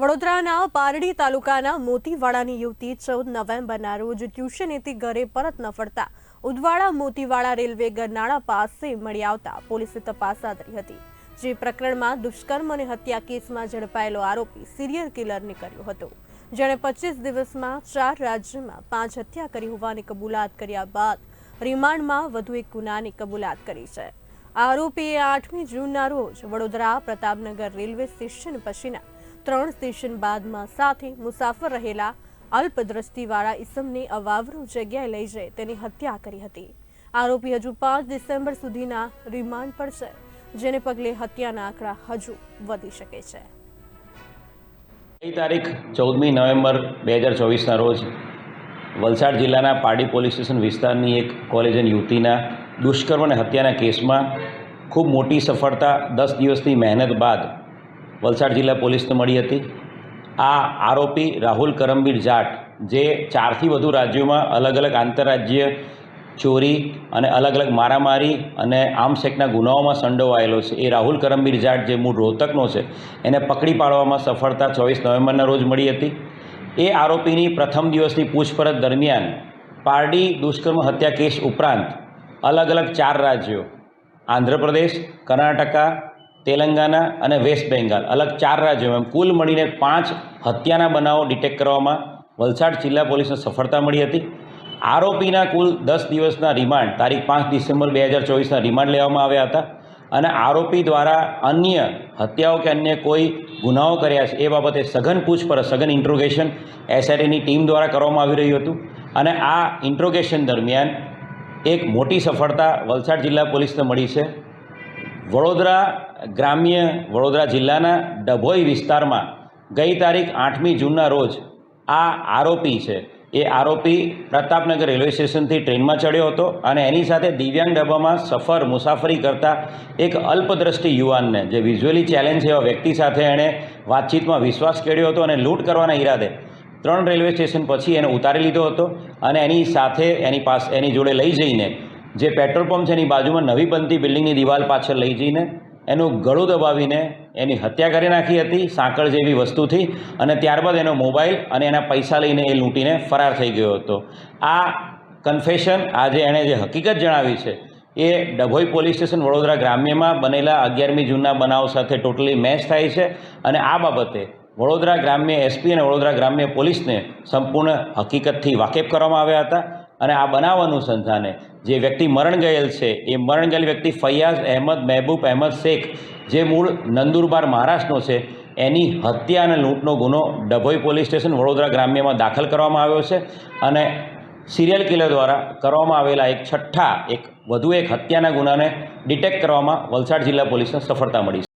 વડોદરાના પારડી તાલુકાના મોતીવાડાની યુવતી ચૌદ નવેમ્બરના રોજ ટ્યુશનેથી ઘરે પરત ન ફરતા ઉદવાડા મોતીવાડા રેલવે ગરનાળા પાસે મળી આવતા પોલીસે તપાસ હાથ હતી, જે પ્રકરણમાં દુષ્કર્મ અને હત્યા કેસમાં ઝડપાયેલો આરોપી સિરિયલ કિલર નીકળ્યો હતો. જેણે પચીસ દિવસમાં ચાર રાજ્યમાં પાંચ હત્યા કરી હોવાની કબૂલાત કર્યા બાદ રિમાન્ડમાં વધુ એક ગુનાની કબૂલાત કરી છે. આરોપીએ આઠમી જૂનના રોજ વડોદરા પ્રતાપનગર રેલવે સ્ટેશન પછીના ત્રણ સ્ટેશન બાદમાં સાથે મુસાફર રહેલા અલ્પદ્રષ્ટિવાળા ઇસમને અવાવરૂ જગ્યાએ લઈ જઈ તેની હત્યા કરી હતી. આરોપી હજુ પાંચ ડિસેમ્બર સુધીના રિમાન્ડ પર છે, જેને પગલે હત્યાના આંકડા હજુ વધી શકે છે. ગઈ તારીખ ચૌદમી નવેમ્બર બે હજાર ચોવીસના રોજ વલસાડ જિલ્લાના પાડી પોલીસ સ્ટેશન વિસ્તારની એક કોલેજન યુવતીના દુષ્કર્મ અને હત્યાના કેસમાં ખૂબ મોટી સફળતા દસ દિવસની મહેનત બાદ વલસાડ જિલ્લા પોલીસને મળી હતી. આ આરોપી રાહુલ કરમબીર જાટ, જે ચારથી વધુ રાજ્યોમાં અલગ અલગ આંતરરાજ્ય ચોરી અને અલગ અલગ મારામારી અને આર્મસેકના ગુનાઓમાં સંડોવાયેલો છે. એ રાહુલ કરમબીર જાટ, જે મૂળ રોહતકનો છે, એને પકડી પાડવામાં સફળતા ચોવીસ નવેમ્બરના રોજ મળી હતી. એ આરોપીની પ્રથમ દિવસની પૂછપરછ દરમિયાન પારડી દુષ્કર્મ હત્યા કેસ ઉપરાંત અલગ અલગ ચાર રાજ્યો, આંધ્રપ્રદેશ, કર્ણાટકા તેલંગાના અને વેસ્ટ બેંગાલ, અલગ ચાર રાજ્યોમાં કુલ મળીને પાંચ હત્યાના બનાવો ડિટેક્ટ કરવામાં વલસાડ જિલ્લા પોલીસને સફળતા મળી હતી. આરોપીના કુલ દસ દિવસના રિમાન્ડ, તારીખ પાંચ ડિસેમ્બર બે હજાર ચોવીસના રિમાન્ડ લેવામાં આવ્યા હતા અને આરોપી દ્વારા અન્ય હત્યાઓ કે અન્ય કોઈ ગુનાઓ કર્યા છે એ બાબતે સઘન પૂછપરછ, સઘન ઇન્ટ્રોગેશન એસઆઈટીની ટીમ દ્વારા કરવામાં આવી રહ્યું હતું અને આ ઇન્ટ્રોગેશન દરમિયાન એક મોટી સફળતા વલસાડ જિલ્લા પોલીસને મળી છે. વડોદરા ગ્રામ્ય વડોદરા જિલ્લાના ડભોઈ વિસ્તારમાં ગઈ તારીખ આઠમી જૂનના રોજ આ આરોપી છે. એ આરોપી પ્રતાપનગર રેલવે સ્ટેશનથી ટ્રેનમાં ચડ્યો હતો અને એની સાથે દિવ્યાંગ ડબ્બામાં સફર મુસાફરી કરતા એક અલ્પદ્રષ્ટિ યુવાનને, જે વિઝ્યુઅલી ચેલેન્જ એવા વ્યક્તિ સાથે એણે વાતચીતમાં વિશ્વાસ કેળ્યો હતો અને લૂંટ કરવાના ઈરાદે ત્રણ રેલવે સ્ટેશન પછી એને ઉતારી લીધો હતો અને એની સાથે એની પાસે, એની જોડે લઈ જઈને જે પેટ્રોલ પંપ છે એની બાજુમાં નવી બનતી બિલ્ડિંગની દિવાલ પાછળ લઈ જઈને એનું ગળું દબાવીને એની હત્યા કરી નાખી હતી, સાંકળ જેવી વસ્તુથી અને ત્યારબાદ એનો મોબાઈલ અને એના પૈસા લઈને એ લૂંટીને ફરાર થઈ ગયો હતો. આ કન્ફેશન આજે એણે જે હકીકત જણાવી છે, એ ડભોઈ પોલીસ સ્ટેશન વડોદરા ગ્રામ્યમાં બનેલા અગિયારમી જૂનના બનાવ સાથે ટોટલી મેચ થાય છે અને આ બાબતે વડોદરા ગ્રામ્ય એસપી અને વડોદરા ગ્રામ્ય પોલીસને સંપૂર્ણ હકીકતથી વાકેફ કરવામાં આવ્યા હતા. અને આ બનાવ અનુસંધાને જે વ્યક્તિ મરણ ગયેલ છે, એ મરણ ગયેલ વ્યક્તિ ફૈયાઝ અહેમદ મહેબૂબ અહેમદ શેખ, જે મૂળ નંદુરબાર મહારાષ્ટ્રનો છે, એની હત્યા અને લૂંટનો ગુનો ડભોઈ પોલીસ સ્ટેશન વડોદરા ગ્રામ્યમાં દાખલ કરવામાં આવ્યો છે અને સિરિયલ કિલર દ્વારા કરવામાં આવેલા એક છઠ્ઠા, એક વધુ એક હત્યાના ગુનાને ડિટેક્ટ કરવામાં વલસાડ જિલ્લા પોલીસને સફળતા મળી છે.